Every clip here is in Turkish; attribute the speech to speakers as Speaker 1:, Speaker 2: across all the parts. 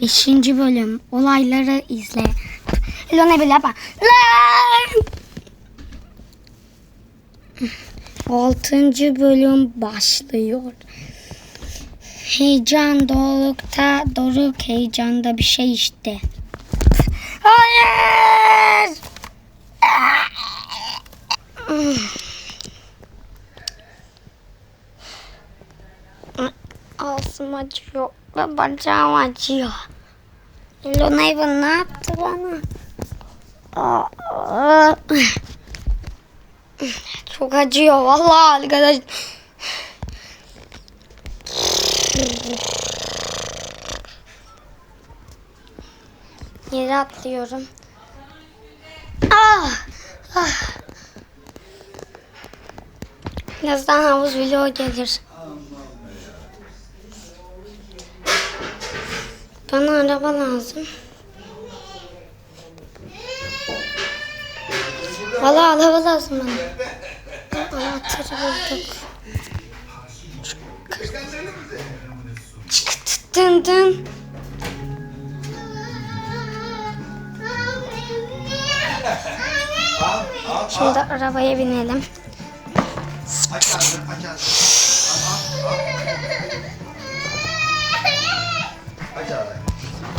Speaker 1: Beşinci bölüm. Olayları izle. Lone bile yapma. Lan! Altıncı bölüm başlıyor. Heyecan dorukta, doruk heyecanda bir şey işte. Hayır! Ağzım acıyor ve bacağım acıyor. Luna Evan ne yaptı bana? Aa, Çok acıyor vallahi arkadaş. Yere atlıyorum. Ah! Ah! Birazdan havuz vlog gelir. Bana araba lazım. Valla araba lazım bana. Anahtarı bulduk. Çık dın dın. Şimdi arabaya binelim.
Speaker 2: Aç ağzını,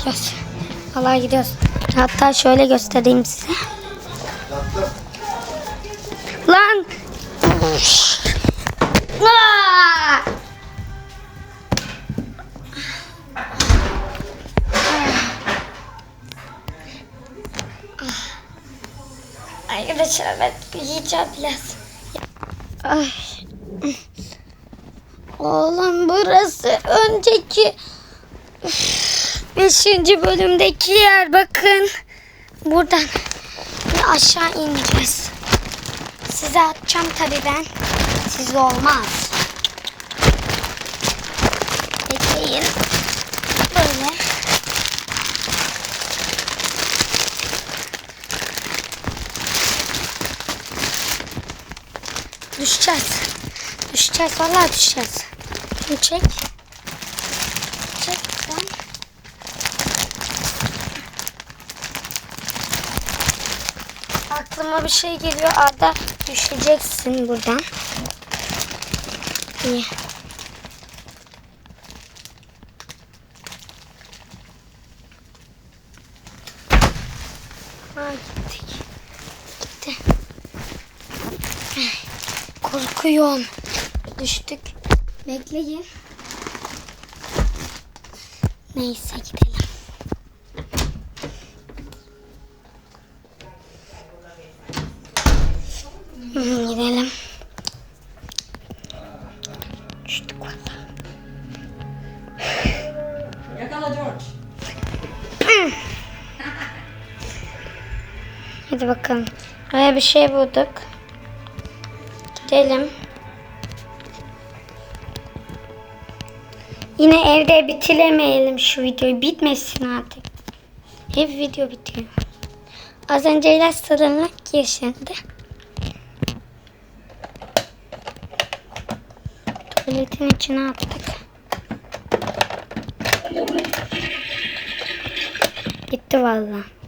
Speaker 2: Aç ağzını.
Speaker 1: Gidiyoruz. Hatta şöyle göstereyim size. Lan! Arkadaşlar ben yiyeceğim biraz. Ay. Oğlum burası önceki beşinci bölümdeki yer bakın. Buradan aşağı ineceğiz. Size atacağım tabii ben. Siz olmaz. Bekleyin. Böyle. Düşeceğiz. Düşeceğiz. Vallahi düşeceğiz. Çek. Çek sen. Aklıma bir şey geliyor. Arda düşeceksin buradan. İyi. Ha gittik. Gitti. Korkuyorum. Düştük. Bekleyin. Neyse gidelim. Hadi bakalım. Buraya bir şey bulduk. Gidelim. Yine evde bitiremeyelim şu videoyu. Bitmesin artık. Hep video bitiyor. Az önce ilaç sarılmak yaşandı. Tuvaletin içine attık. Gitti vallahi.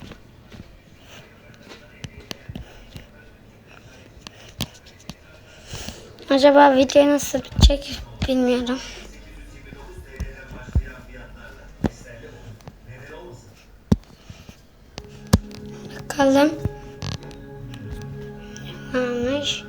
Speaker 1: Acaba video nasıl bitecek bilmiyorum. Bakalım. Varmış.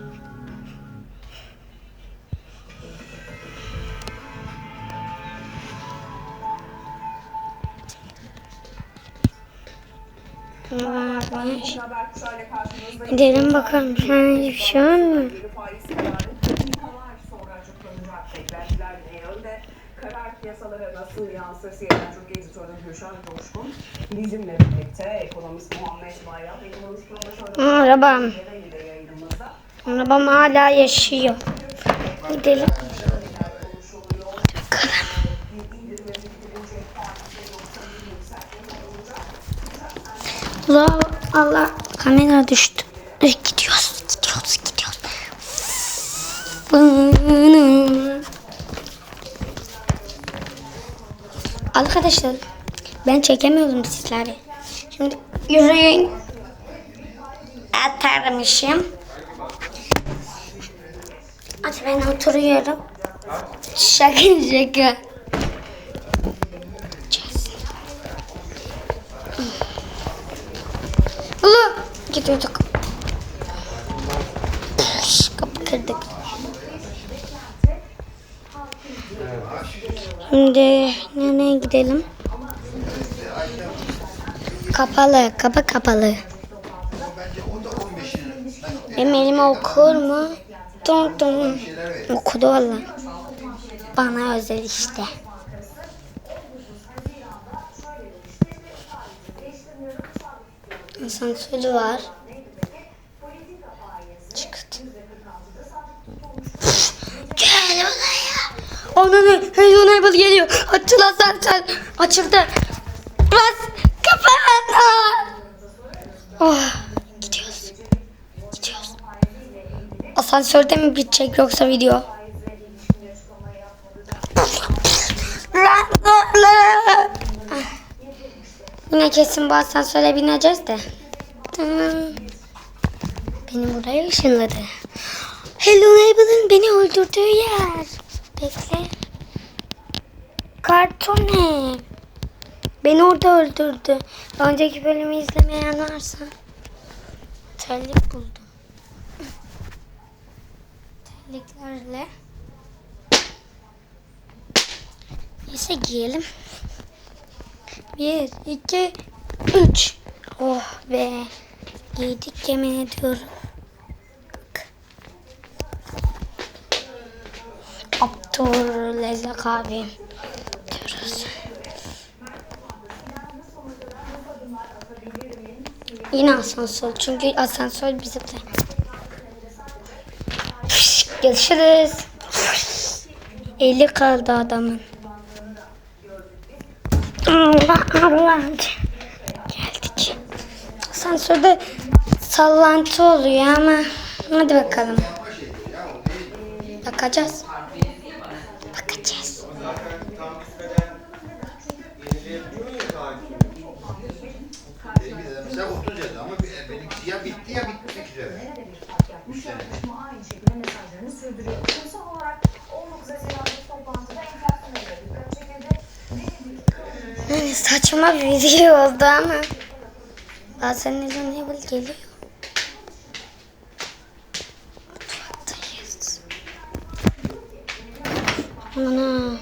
Speaker 1: Varmış. Gidelim bakalım. Sen bir şey var mı?
Speaker 3: Piyasalara nasıl yansır? CNN Türkiye editörü Gülşen Coşkun bizimle birlikte ekonomist Muhammed Bayram, ekonomist profesör
Speaker 1: Aa, arabam. Hala yaşıyor. Gidelim. Allah Allah kamera düştü. Gidiyoruz, gidiyoruz, gidiyoruz. Arkadaşlar Ben çekemiyorum sizleri. Şimdi yürüyün. Atarmışım. Hadi ben oturuyorum. Şaka şaka. Allah gidiyorduk. Kapı kırdık. Şimdi nereye gidelim? Kapalı, kapı kapalı. Benim elime okur mu? Dun dun. Okudu valla. Bana özel işte. Asansörü var. Hello Neighbor geliyor. Açıl asansör. Açıldı. Bas kapandı. Oh, gidiyoruz. Gidiyoruz. Asansörde mi bitecek yoksa video? Ah. Yine kesin bu asansöre bineceğiz de. Beni buraya ışınladı. Hello Neighbor'ın beni öldürdüğü yer. Bekle. Karton ne? Beni orada öldürdü. Önceki bölümü izlemeyen varsa. Terlik buldum. Terliklerle. Neyse giyelim. Bir, iki, üç. Oh be. Giydik yemin ediyorum. Lezak abi. Diyoruz. Yine asansör. Çünkü asansör bizimle. Görüşürüz. Eli kaldı adamın. Allah Allah. Geldik. Asansörde sallantı oluyor ama hadi bakalım. Bakacağız.
Speaker 4: Sürdürüyor. Son olarak 19 Haziran'daki toplantıda enflasyona dikkat çekildi. Verildik
Speaker 1: Yani saçma bir video oldu ama bazen Reasonable geliyor. Ana.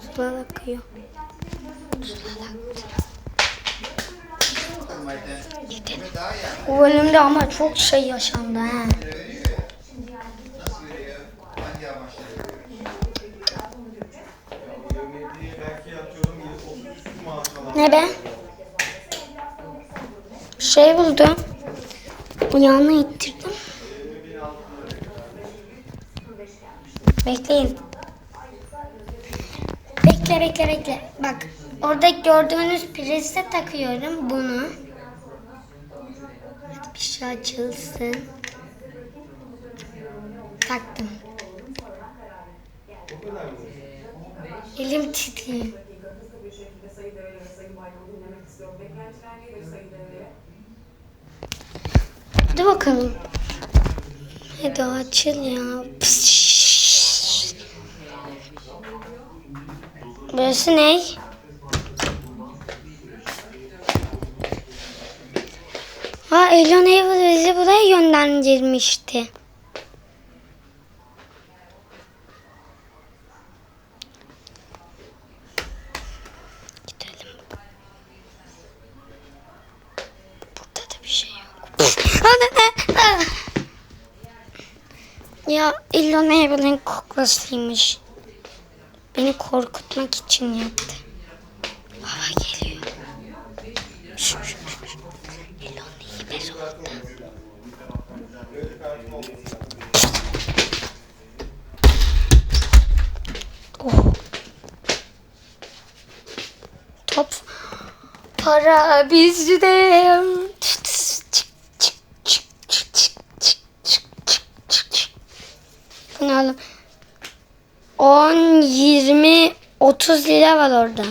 Speaker 1: Sular akıyor. Bu bölümde ama çok şey yaşandı ha. Ne be? Şey buldum. Ayağını ittirdim. Bekleyin. Bekle bekle bekle. Bak orada gördüğünüz prize takıyorum bunu. Hadi bir şey açılsın. Taktım. Elim titriyor.
Speaker 3: Beklentiler Develi?
Speaker 1: Hadi bakalım. Hadi açıl ya. Pış. Burası ne? Ha Elon Evil bizi buraya yönlendirmişti. Gidelim. Burada da bir şey yok. Elon Evil'in kuklasıymış. Beni korkutmak için yaptı. Baba geliyor. Şş, şş, şş. Oh. Top. Para bizde. 10, 20, 30 lira var orada.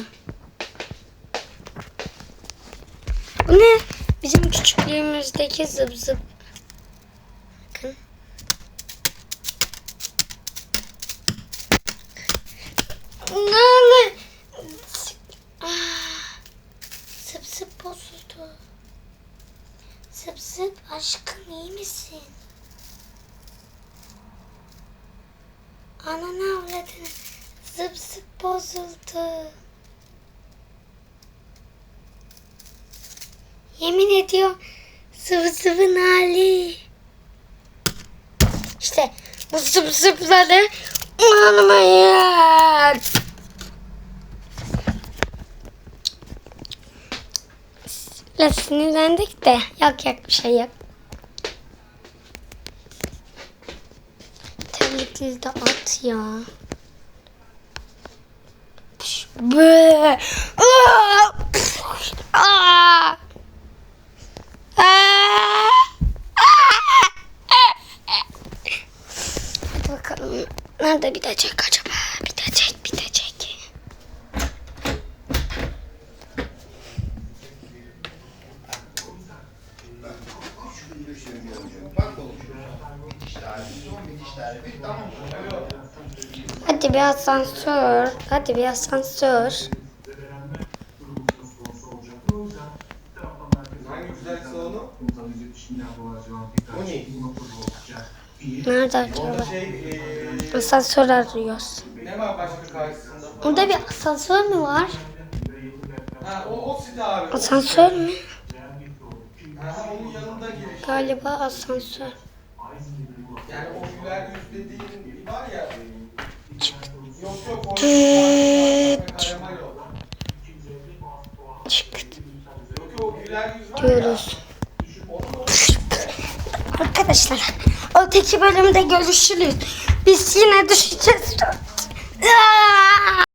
Speaker 1: Bu ne? Bizim küçüklüğümüzdeki zıp zıp. Bakın. Ne? Ah, zıp zıp bozuldu. Zıp zıp aşkım iyi misin? Ananı avladın. Zıp zıp bozuldu. Yemin ediyorum sıvı sıvı hali. İşte bu zıp zıpları unutmayın. La sinirlendik de yok yok bir şey yok. Terlikli de at ya. Bı. Aa! Aa! Hadi bakalım. Nerede bitecek acaba? Bitecek, bitecek.
Speaker 2: Üç gündür söylüyorum. Bak oğlum şuna. Bitiş tarihi, son bitiş tarihi. Tamam mı?
Speaker 1: Hadi bir asansör. Hadi bir asansör. Nerede acaba? Asansör arıyoruz.
Speaker 5: ne var başka karşısında?
Speaker 1: Orada bir asansör mü var?
Speaker 5: Ha, o, o site abi.
Speaker 1: Asansör mü?
Speaker 5: Ha, onun yanında giriş.
Speaker 1: Galiba asansör.
Speaker 5: Yani o güler yüz dediğin var ya.
Speaker 1: Diyoruz. Arkadaşlar öteki bölümde görüşürüz. Biz yine düşeceğiz.